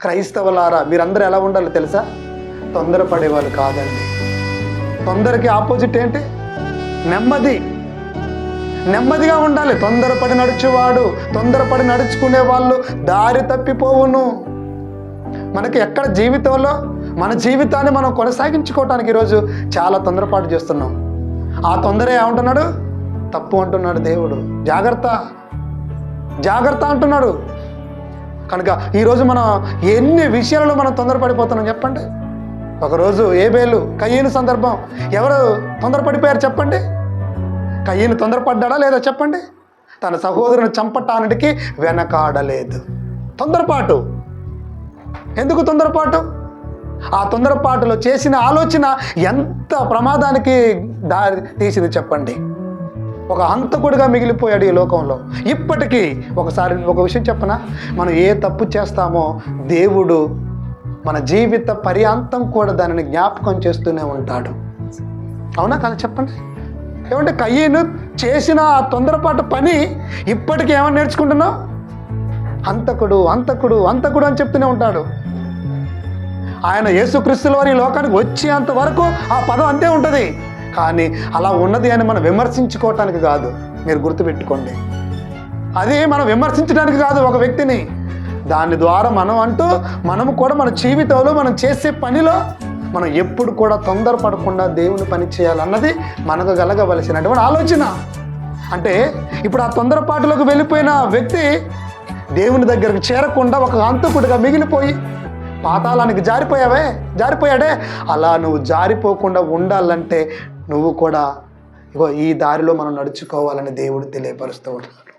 క్రైస్తవులారా మీరందరూ ఎలా ఉండాలో తెలుసా? తొందరపడేవాళ్ళు కాదండి. తొందరకి ఆపోజిట్ ఏంటి? నెమ్మది. నెమ్మదిగా ఉండాలి. తొందరపడి నడుచువాడు తొందరపడి నడుచుకునే వాళ్ళు దారి తప్పిపోవును. మనకి ఎక్కడ జీవితంలో మన జీవితాన్ని మనం కొనసాగించుకోవటానికి ఈరోజు చాలా తొందరపాటు చేస్తున్నాం. ఆ తొందర ఏమంటున్నాడు? తప్పు అంటున్నాడు దేవుడు. జాగ్రత్త. జాగ్రత్త అంటున్నాడు. కనుక ఈరోజు మనం ఎన్ని విషయాలలో మనం తొందరపడిపోతున్నాం చెప్పండి? ఒకరోజు ఏబేలు కయ్యను సందర్భం. ఎవరు తొందరపడిపోయారు చెప్పండి? కయ్యను తొందరపడ్డా లేదా చెప్పండి? తన సహోదరుని చంపటానికి వెనకాడలేదు. తొందరపాటు. ఎందుకు తొందరపాటు? ఆ తొందరపాటులో చేసిన ఆలోచన ఎంత ప్రమాదానికి దారి తీసింది చెప్పండి. ఒక అంతకుడిగా మిగిలిపోయాడు ఈ లోకంలో. ఇప్పటికీ ఒకసారి ఒక విషయం చెప్పనా? మనం ఏ తప్పు చేస్తామో దేవుడు మన జీవిత పర్యాంతం కూడా దానిని జ్ఞాపకం చేస్తూనే ఉంటాడు. అవునా కదా చెప్పండి. ఏమంటే కయ్యను చేసిన ఆ తొందరపాటు పని ఇప్పటికీ ఏమని నేర్చుకుంటున్నావు? అంతకుడు అంతకుడు అంతకుడు అని చెప్తూనే ఉంటాడు. ఆయన యేసుక్రీస్తుల వారి ఈ లోకానికి వచ్చేంత వరకు ఆ పదం అంతే ఉంటుంది. కానీ అలా ఉన్నది అని మనం విమర్శించుకోవటానికి కాదు. మీరు గుర్తుపెట్టుకోండి. అది మనం విమర్శించడానికి కాదు ఒక వ్యక్తిని. దాని ద్వారా మనం అంటూ మనము కూడా మన జీవితంలో మనం చేసే పనిలో మనం ఎప్పుడు కూడా తొందరపడకుండా దేవుని పని చేయాలన్నది మనకు కలగవలసినటువంటి ఆలోచన. అంటే ఇప్పుడు ఆ తొందరపాటులోకి వెళ్ళిపోయిన వ్యక్తి దేవుని దగ్గరకు చేరకుండా ఒక అంతకుడిగా మిగిలిపోయి పాతాళానికి జారిపోయావే? జారిపోయాడే? అలా నువ్వు జారిపోకుండా ఉండాలంటే నువ్వు కూడా ఇగో ఈ దారిలో మనం నడుచుకోవాలని దేవుడు తెలియపరుస్తూ ఉంటాడు